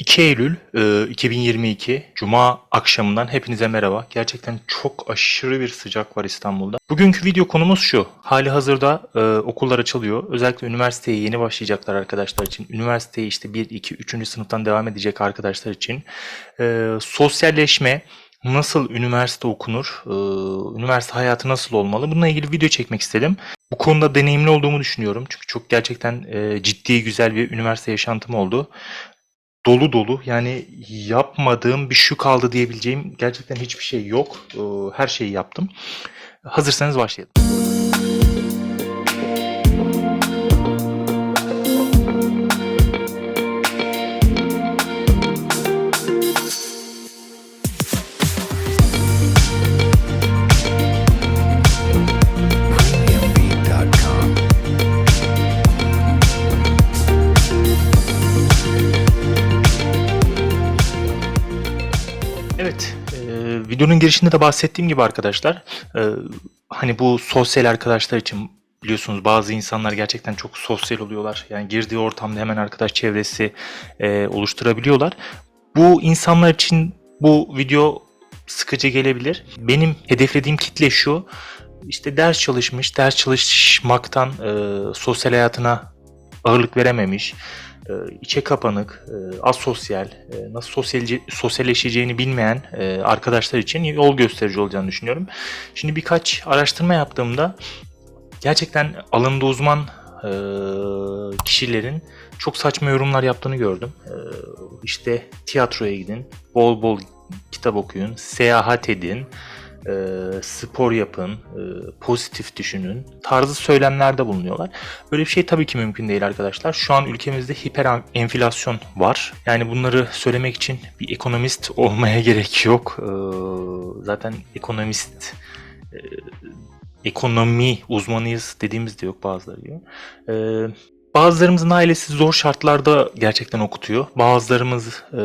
2 Eylül e, 2022 Cuma akşamından hepinize merhaba. Gerçekten çok aşırı bir sıcak var İstanbul'da. Bugünkü video konumuz şu. Hali hazırda e, okullar açılıyor. Özellikle üniversiteye yeni başlayacaklar arkadaşlar için. Üniversiteye işte 1, 2, 3. sınıftan devam edecek arkadaşlar için. E, sosyalleşme, nasıl üniversite okunur, e, üniversite hayatı nasıl olmalı bununla ilgili video çekmek istedim. Bu konuda deneyimli olduğumu düşünüyorum. Çünkü çok gerçekten e, ciddi güzel bir üniversite yaşantım oldu dolu dolu. Yani yapmadığım bir şu kaldı diyebileceğim gerçekten hiçbir şey yok. Ee, Her şeyi yaptım. Hazırsanız başlayalım. Videonun girişinde de bahsettiğim gibi arkadaşlar, e, hani bu sosyal arkadaşlar için biliyorsunuz bazı insanlar gerçekten çok sosyal oluyorlar. Yani girdiği ortamda hemen arkadaş çevresi e, oluşturabiliyorlar. Bu insanlar için bu video sıkıcı gelebilir. Benim hedeflediğim kitle şu, işte ders çalışmış, ders çalışmaktan e, sosyal hayatına ağırlık verememiş, e, içe kapanık, e, asosyal, e, nasıl sosyalce, sosyalleşeceğini bilmeyen e, arkadaşlar için yol gösterici olacağını düşünüyorum. Şimdi birkaç araştırma yaptığımda gerçekten alanında uzman e, kişilerin çok saçma yorumlar yaptığını gördüm. E, işte tiyatroya gidin, bol bol kitap okuyun, seyahat edin, e, spor yapın, e, pozitif düşünün tarzı söylemlerde bulunuyorlar. Böyle bir şey tabii ki mümkün değil arkadaşlar. Şu an ülkemizde hiper enflasyon var. Yani bunları söylemek için bir ekonomist olmaya gerek yok. E, zaten ekonomist e, ekonomi uzmanıyız dediğimiz de yok bazıları gibi. E, bazılarımızın ailesi zor şartlarda gerçekten okutuyor. Bazılarımız e,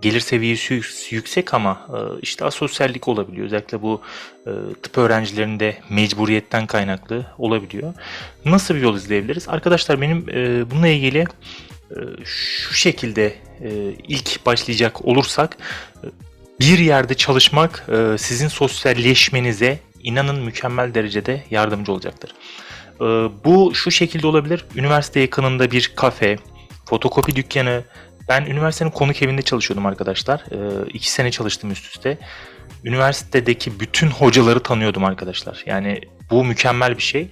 gelir seviyesi yük- yüksek ama e, işte asosyallik olabiliyor. Özellikle bu e, tıp öğrencilerinde mecburiyetten kaynaklı olabiliyor. Nasıl bir yol izleyebiliriz? Arkadaşlar benim e, bununla ilgili şu şekilde ilk başlayacak olursak bir yerde çalışmak sizin sosyalleşmenize inanın mükemmel derecede yardımcı olacaktır. Bu şu şekilde olabilir. Üniversite yakınında bir kafe, fotokopi dükkanı. Ben üniversitenin konuk evinde çalışıyordum arkadaşlar. E, iki sene çalıştım üst üste. Üniversitedeki bütün hocaları tanıyordum arkadaşlar. Yani bu mükemmel bir şey.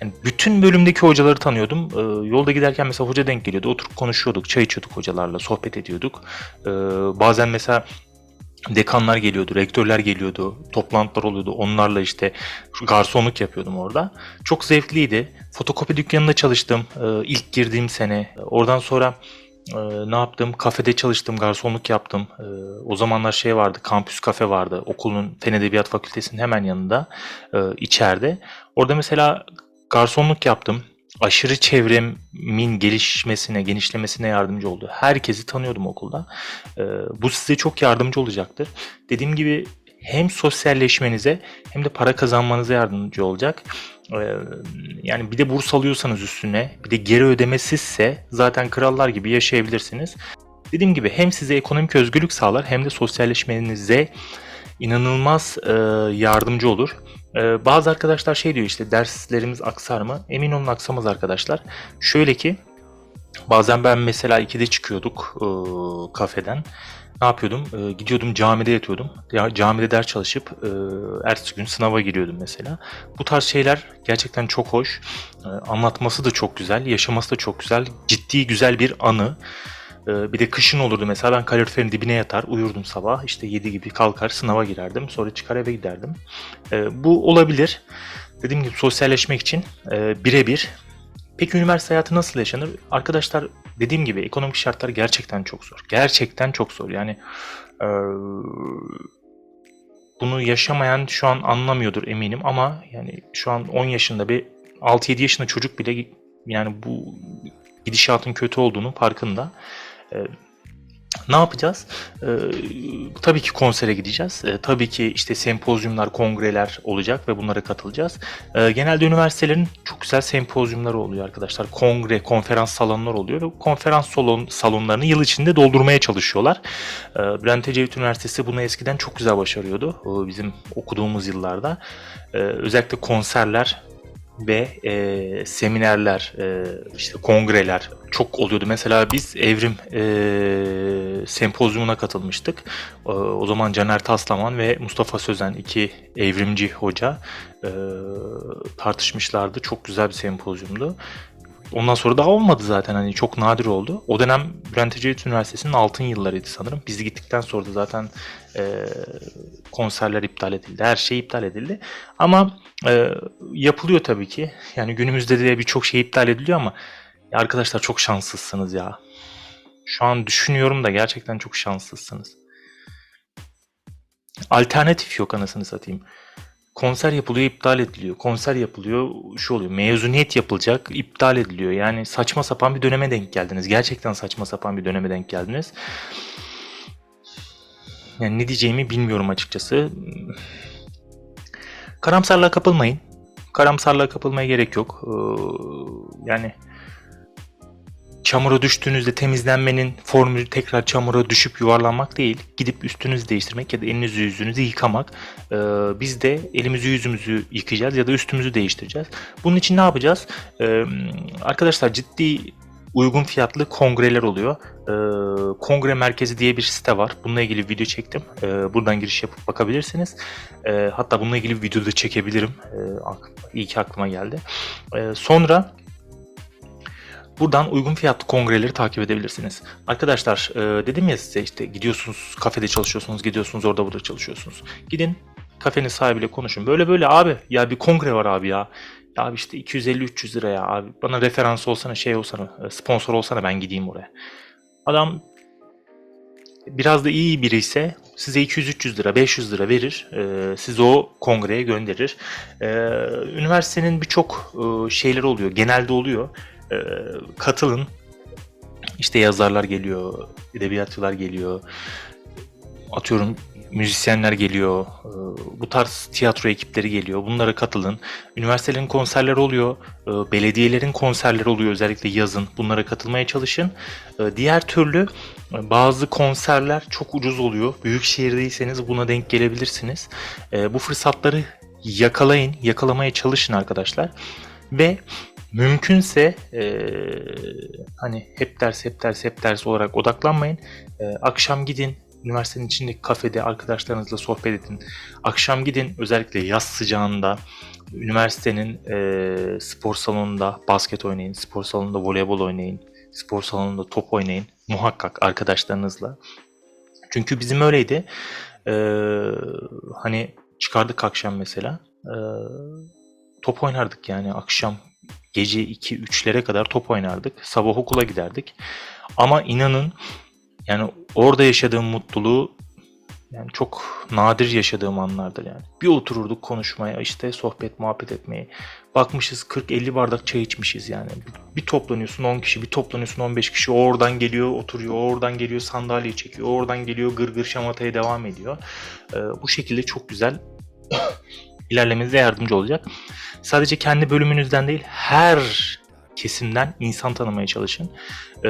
Yani bütün bölümdeki hocaları tanıyordum. Ee, yolda giderken mesela hoca denk geliyordu. Oturup konuşuyorduk, çay içiyorduk hocalarla, sohbet ediyorduk. Ee, bazen mesela dekanlar geliyordu, rektörler geliyordu, toplantılar oluyordu. Onlarla işte garsonluk yapıyordum orada. Çok zevkliydi. Fotokopi dükkanında çalıştım ee, ilk girdiğim sene. Oradan sonra e, ne yaptım? Kafede çalıştım, garsonluk yaptım. Ee, o zamanlar şey vardı, kampüs kafe vardı. Okulun Fen Edebiyat Fakültesi'nin hemen yanında, e, içeride. Orada mesela garsonluk yaptım. Aşırı çevremin gelişmesine, genişlemesine yardımcı oldu. Herkesi tanıyordum okulda. Ee, bu size çok yardımcı olacaktır. Dediğim gibi hem sosyalleşmenize hem de para kazanmanıza yardımcı olacak. Ee, yani bir de burs alıyorsanız üstüne, bir de geri ödemesizse zaten krallar gibi yaşayabilirsiniz. Dediğim gibi hem size ekonomik özgürlük sağlar hem de sosyalleşmenize inanılmaz e, yardımcı olur. E, bazı arkadaşlar şey diyor işte derslerimiz aksar mı? Emin olun aksamaz arkadaşlar. Şöyle ki bazen ben mesela 2'de çıkıyorduk e, kafeden. Ne yapıyordum? E, gidiyordum camide yatıyordum. Ya, camide ders çalışıp e, ertesi gün sınava giriyordum mesela. Bu tarz şeyler gerçekten çok hoş. E, anlatması da çok güzel, yaşaması da çok güzel. Ciddi güzel bir anı. Ee, Bir de kışın olurdu mesela ben kaloriferin dibine yatar uyurdum sabah işte 7 gibi kalkar sınava girerdim sonra çıkar eve giderdim. Ee, Bu olabilir. Dediğim gibi sosyalleşmek için e, birebir. Peki üniversite hayatı nasıl yaşanır? Arkadaşlar dediğim gibi ekonomik şartlar gerçekten çok zor. Gerçekten çok zor. Yani e, bunu yaşamayan şu an anlamıyordur eminim ama yani şu an 10 yaşında bir 6-7 yaşında çocuk bile yani bu gidişatın kötü olduğunu farkında. Ee, Ne yapacağız? Ee, tabii ki konsere gideceğiz. Ee, tabii ki işte sempozyumlar, kongreler olacak ve bunlara katılacağız. Ee, genelde üniversitelerin çok güzel sempozyumları oluyor arkadaşlar. Kongre, konferans salonları oluyor ve konferans salon, salonlarını yıl içinde doldurmaya çalışıyorlar. Ee, Bülent Ecevit Üniversitesi bunu eskiden çok güzel başarıyordu. Ee, bizim okuduğumuz yıllarda. Ee, özellikle konserler ve e, seminerler, e, işte kongreler çok oluyordu. Mesela biz evrim e, sempozyumuna katılmıştık. E, o zaman Caner Taslaman ve Mustafa Sözen iki evrimci hoca e, tartışmışlardı. Çok güzel bir sempozyumdu. Ondan sonra daha olmadı zaten hani çok nadir oldu. O dönem Bülent Ecevit Üniversitesi'nin altın yıllarıydı sanırım. Biz gittikten sonra da zaten e, konserler iptal edildi. Her şey iptal edildi. Ama e, yapılıyor tabii ki. Yani günümüzde de birçok şey iptal ediliyor ama ya arkadaşlar çok şanslısınız ya. Şu an düşünüyorum da gerçekten çok şanslısınız. Alternatif yok anasını satayım. Konser yapılıyor, iptal ediliyor. Konser yapılıyor, şu oluyor. Mezuniyet yapılacak, iptal ediliyor. Yani saçma sapan bir döneme denk geldiniz. Gerçekten saçma sapan bir döneme denk geldiniz. Yani ne diyeceğimi bilmiyorum açıkçası. Karamsarlığa kapılmayın. Karamsarlığa kapılmaya gerek yok. Ee, yani çamura düştüğünüzde temizlenmenin formülü tekrar çamura düşüp yuvarlanmak değil. Gidip üstünüzü değiştirmek ya da elinizi yüzünüzü yıkamak. Ee, biz de elimizi yüzümüzü yıkayacağız ya da üstümüzü değiştireceğiz. Bunun için ne yapacağız? Ee, arkadaşlar ciddi uygun fiyatlı kongreler oluyor. Ee, Kongre Merkezi diye bir site var. Bununla ilgili video çektim. Ee, buradan giriş yapıp bakabilirsiniz. Ee, hatta bununla ilgili video da çekebilirim. Ee, iyi ki aklıma geldi. Ee, sonra Buradan uygun fiyatlı kongreleri takip edebilirsiniz. Arkadaşlar e, dedim ya size işte gidiyorsunuz kafede çalışıyorsunuz, gidiyorsunuz orada burada çalışıyorsunuz. Gidin kafenin sahibiyle konuşun. Böyle böyle abi ya bir kongre var abi ya. Ya abi işte 250-300 lira ya abi. Bana referans olsana şey olsana e, sponsor olsana ben gideyim oraya. Adam biraz da iyi biri ise size 200-300 lira, 500 lira verir. E, sizi o kongreye gönderir. E, üniversitenin birçok e, şeyleri oluyor. Genelde oluyor. E, katılın. İşte yazarlar geliyor, edebiyatçılar geliyor. Atıyorum müzisyenler geliyor. e, Bu tarz tiyatro ekipleri geliyor. Bunlara katılın. Üniversitelerin konserleri oluyor. e, Belediyelerin konserleri oluyor özellikle yazın. Bunlara katılmaya çalışın. Diğer türlü e, bazı konserler çok ucuz oluyor. Büyük şehirdeyseniz buna denk gelebilirsiniz. Bu fırsatları yakalayın, yakalamaya çalışın arkadaşlar. Ve mümkünse e, hani hep ders hep ders hep ders olarak odaklanmayın. E, akşam gidin üniversitenin içindeki kafede arkadaşlarınızla sohbet edin. Akşam gidin özellikle yaz sıcağında üniversitenin e, spor salonunda basket oynayın, spor salonunda voleybol oynayın, spor salonunda top oynayın muhakkak arkadaşlarınızla. Çünkü bizim öyleydi. E, hani çıkardık akşam mesela. E, top oynardık yani akşam gece 2-3'lere kadar top oynardık. Sabah okula giderdik. Ama inanın yani orada yaşadığım mutluluğu yani çok nadir yaşadığım anlardır yani. Bir otururduk konuşmaya işte sohbet muhabbet etmeye. Bakmışız 40-50 bardak çay içmişiz yani. Bir, toplanıyorsun 10 kişi, bir toplanıyorsun 15 kişi. Oradan geliyor oturuyor, oradan geliyor sandalye çekiyor, oradan geliyor gırgır şamataya devam ediyor. Ee, bu şekilde çok güzel ilerlemenize yardımcı olacak. Sadece kendi bölümünüzden değil her kesimden insan tanımaya çalışın. Ee,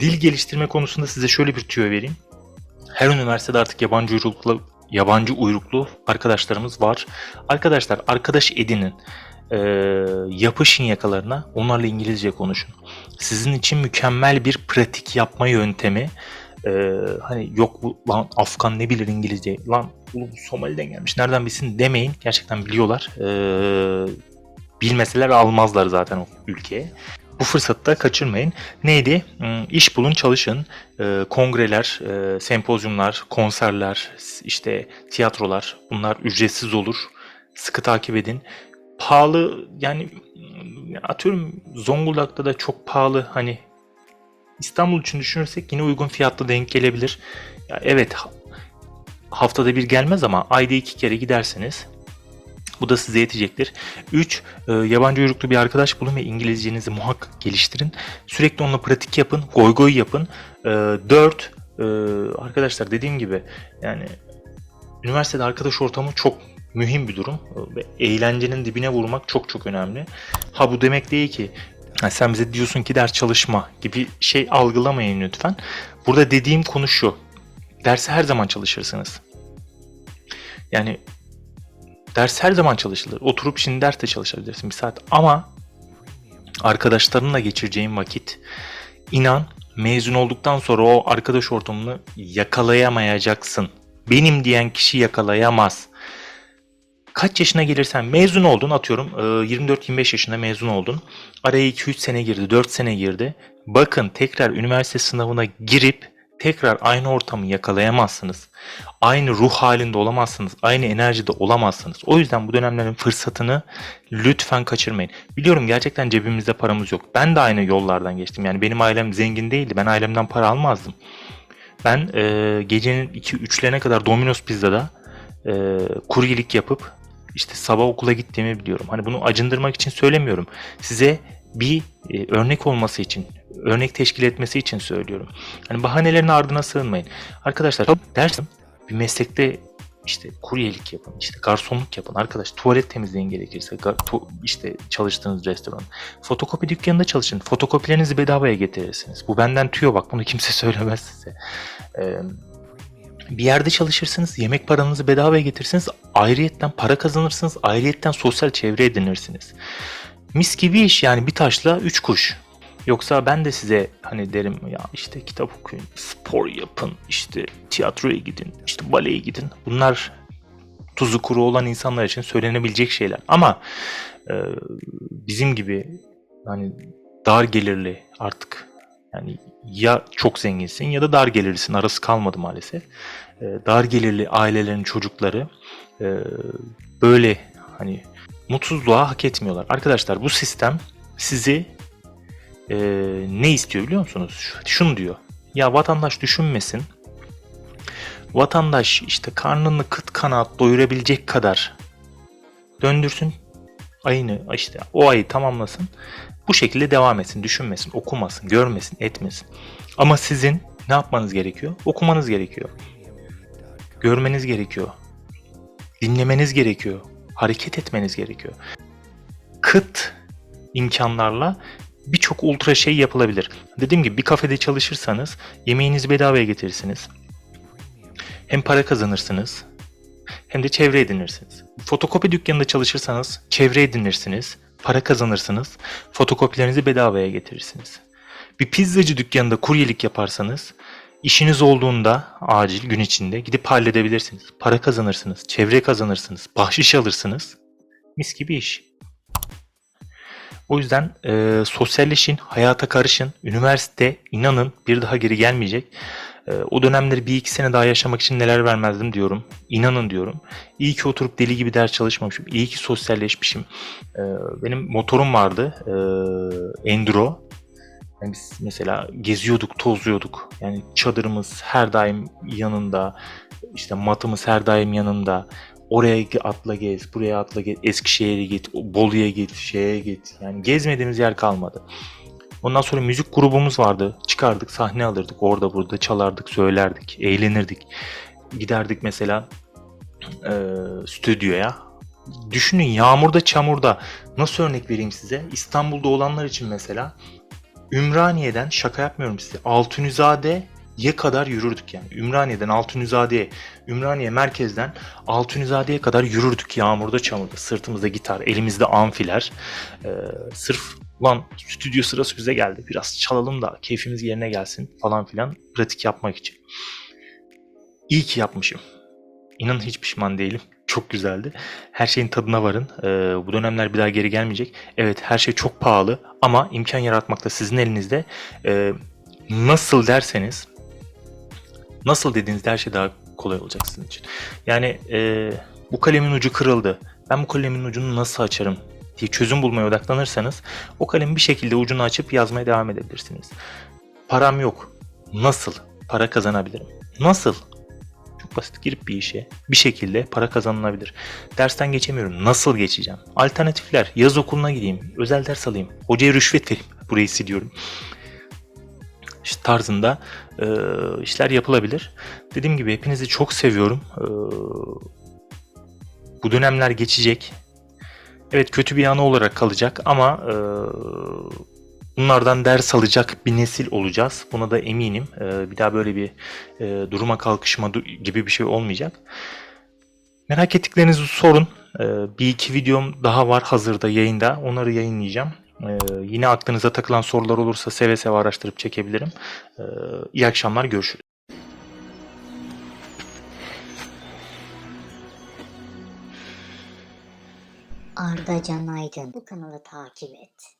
dil geliştirme konusunda size şöyle bir tüyo vereyim. Her üniversitede artık yabancı uyruklu yabancı uyruklu arkadaşlarımız var. Arkadaşlar arkadaş edinin. Ee, yapışın yakalarına. Onlarla İngilizce konuşun. Sizin için mükemmel bir pratik yapma yöntemi. Ee, hani yok bu lan Afgan ne bilir İngilizce lan Somali'den gelmiş nereden bilsin demeyin gerçekten biliyorlar ee, bilmeseler almazlar zaten o ülkeye bu fırsatı da kaçırmayın. Neydi? Hmm, İş bulun, çalışın. Ee, kongreler, e, sempozyumlar, konserler, işte tiyatrolar bunlar ücretsiz olur. Sıkı takip edin. Pahalı yani atıyorum Zonguldak'ta da çok pahalı hani İstanbul için düşünürsek yine uygun fiyatlı denk gelebilir. Ya evet haftada bir gelmez ama ayda iki kere giderseniz bu da size yetecektir. 3. E, yabancı uyruklu bir arkadaş bulun ve İngilizcenizi muhakkak geliştirin. Sürekli onunla pratik yapın, goy goy yapın. E, 4. Ee, arkadaşlar dediğim gibi yani üniversitede arkadaş ortamı çok mühim bir durum ve eğlencenin dibine vurmak çok çok önemli. Ha bu demek değil ki sen bize diyorsun ki ders çalışma gibi şey algılamayın lütfen. Burada dediğim konu şu. Derse her zaman çalışırsınız. Yani ders her zaman çalışılır. Oturup şimdi derste çalışabilirsin bir saat ama arkadaşlarınla geçireceğin vakit inan mezun olduktan sonra o arkadaş ortamını yakalayamayacaksın. Benim diyen kişi yakalayamaz. Kaç yaşına gelirsen mezun oldun atıyorum e, 24-25 yaşında mezun oldun. Araya 2-3 sene girdi, 4 sene girdi. Bakın tekrar üniversite sınavına girip tekrar aynı ortamı yakalayamazsınız. Aynı ruh halinde olamazsınız. Aynı enerjide olamazsınız. O yüzden bu dönemlerin fırsatını lütfen kaçırmayın. Biliyorum gerçekten cebimizde paramız yok. Ben de aynı yollardan geçtim. Yani benim ailem zengin değildi. Ben ailemden para almazdım. Ben e, gecenin 2-3'lerine kadar Domino's Pizza'da e, kuryelik yapıp işte sabah okula gittiğimi biliyorum. Hani bunu acındırmak için söylemiyorum. Size bir e, örnek olması için, örnek teşkil etmesi için söylüyorum. Hani bahanelerin ardına sığınmayın. Arkadaşlar dersim bir meslekte işte kuryelik yapın, işte garsonluk yapın. Arkadaş tuvalet temizleyin gerekirse, tu- işte çalıştığınız restoran. Fotokopi dükkanında çalışın. Fotokopilerinizi bedavaya getirirsiniz. Bu benden tüyo bak bunu kimse söylemez size. Ee, bir yerde çalışırsınız, yemek paranızı bedavaya getirirsiniz, ayrıyetten para kazanırsınız, ayrıyetten sosyal çevre edinirsiniz. Mis gibi iş yani bir taşla üç kuş. Yoksa ben de size hani derim ya işte kitap okuyun, spor yapın, işte tiyatroya gidin, işte baleye gidin. Bunlar tuzu kuru olan insanlar için söylenebilecek şeyler. Ama e, bizim gibi hani dar gelirli artık yani ya çok zenginsin ya da dar gelirlisin arası kalmadı maalesef. E, dar gelirli ailelerin çocukları e, böyle hani mutsuzluğa hak etmiyorlar. Arkadaşlar bu sistem sizi e, ne istiyor biliyor musunuz? Şu- Şunu diyor. Ya vatandaş düşünmesin. Vatandaş işte karnını kıt kanaat doyurabilecek kadar döndürsün ayını işte o ayı tamamlasın. Bu şekilde devam etsin, düşünmesin, okumasın, görmesin, etmesin. Ama sizin ne yapmanız gerekiyor? Okumanız gerekiyor. Görmeniz gerekiyor. Dinlemeniz gerekiyor. Hareket etmeniz gerekiyor. Kıt imkanlarla birçok ultra şey yapılabilir. Dediğim gibi bir kafede çalışırsanız yemeğinizi bedavaya getirirsiniz. Hem para kazanırsınız hem de çevre edinirsiniz. Fotokopi dükkanında çalışırsanız çevre edinirsiniz, para kazanırsınız, fotokopilerinizi bedavaya getirirsiniz. Bir pizzacı dükkanında kuryelik yaparsanız işiniz olduğunda acil gün içinde gidip halledebilirsiniz. Para kazanırsınız, çevre kazanırsınız, bahşiş alırsınız. Mis gibi iş. O yüzden e, sosyalleşin, hayata karışın. Üniversite inanın bir daha geri gelmeyecek. E, o dönemleri bir iki sene daha yaşamak için neler vermezdim diyorum. İnanın diyorum. İyi ki oturup deli gibi ders çalışmamışım. İyi ki sosyalleşmişim. E, benim motorum vardı. E, Enduro. Yani biz mesela geziyorduk, tozuyorduk. Yani çadırımız her daim yanında. işte matımız her daim yanında. Oraya atla gez, buraya atla gez, Eskişehir'e git, Bolu'ya git, şeye git. Yani gezmediğimiz yer kalmadı. Ondan sonra müzik grubumuz vardı. Çıkardık, sahne alırdık. Orada burada çalardık, söylerdik, eğlenirdik. Giderdik mesela e, stüdyoya. Düşünün yağmurda, çamurda. Nasıl örnek vereyim size? İstanbul'da olanlar için mesela Ümraniye'den şaka yapmıyorum size. Altunizade'ye kadar yürürdük yani. Ümraniye'den Altunizade'ye, Ümraniye merkezden Altunizade'ye kadar yürürdük yağmurda çamurda. Sırtımızda gitar, elimizde amfiler. Ee, sırf ulan stüdyo sırası bize geldi. Biraz çalalım da keyfimiz yerine gelsin falan filan pratik yapmak için. İyi ki yapmışım. İnanın hiç pişman değilim. Çok güzeldi. Her şeyin tadına varın. Ee, bu dönemler bir daha geri gelmeyecek. Evet her şey çok pahalı ama imkan yaratmak da sizin elinizde. Ee, nasıl derseniz nasıl dediğinizde her şey daha kolay olacak sizin için. Yani e, bu kalemin ucu kırıldı. Ben bu kalemin ucunu nasıl açarım diye çözüm bulmaya odaklanırsanız o kalemin bir şekilde ucunu açıp yazmaya devam edebilirsiniz. Param yok. Nasıl para kazanabilirim? Nasıl? Çok basit girip bir işe bir şekilde para kazanılabilir. Dersten geçemiyorum. Nasıl geçeceğim? Alternatifler. Yaz okuluna gideyim. Özel ders alayım. Hocaya rüşvet vereyim. Burayı siliyorum. Tarzında e, işler yapılabilir. Dediğim gibi hepinizi çok seviyorum. E, bu dönemler geçecek. Evet kötü bir yanı olarak kalacak ama e, bunlardan ders alacak bir nesil olacağız. Buna da eminim. E, bir daha böyle bir e, duruma kalkışma gibi bir şey olmayacak. Merak ettiklerinizi sorun. Bir iki videom daha var hazırda yayında. Onları yayınlayacağım. E, yine aklınıza takılan sorular olursa seve seve araştırıp çekebilirim. E, iyi akşamlar görüşürüz. Arda Can Aydın bu kanalı takip et.